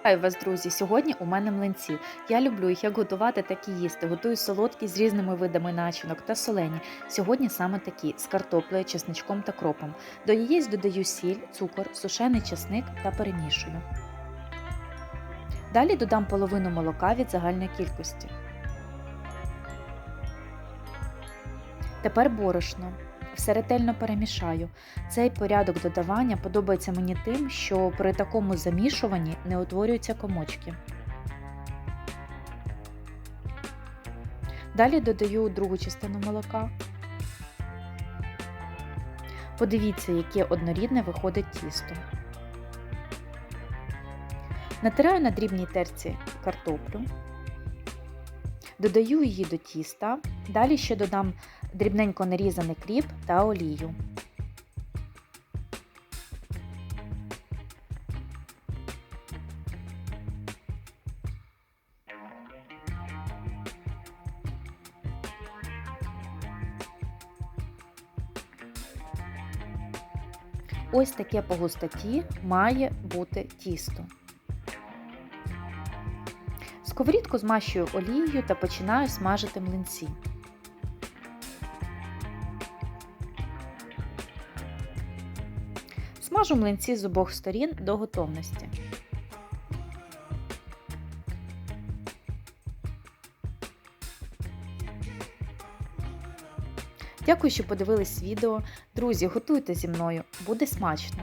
Вітаю вас, друзі! Сьогодні у мене млинці. Я люблю їх як готувати, так і їсти. Готую солодкі з різними видами начинок та солені. Сьогодні саме такі з картоплею, чесничком та кропом. До яєць додаю сіль, цукор, сушений чесник та перемішую. Далі додам половину молока від загальної кількості. Тепер борошно. Все ретельно перемішаю. Цей порядок додавання подобається мені тим, що при такому замішуванні не утворюються комочки. Далі додаю другу частину молока. Подивіться, яке однорідне виходить тісто. Натираю на дрібній терці картоплю. Додаю її до тіста. Далі ще додам дрібненько нарізаний кріп та олію. Ось таке по густоті має бути тісто. Сковорідку змащую олією та починаю смажити млинці. Смажу млинці з обох сторін до готовності. Дякую, що подивились відео. Друзі, готуйте зі мною, буде смачно!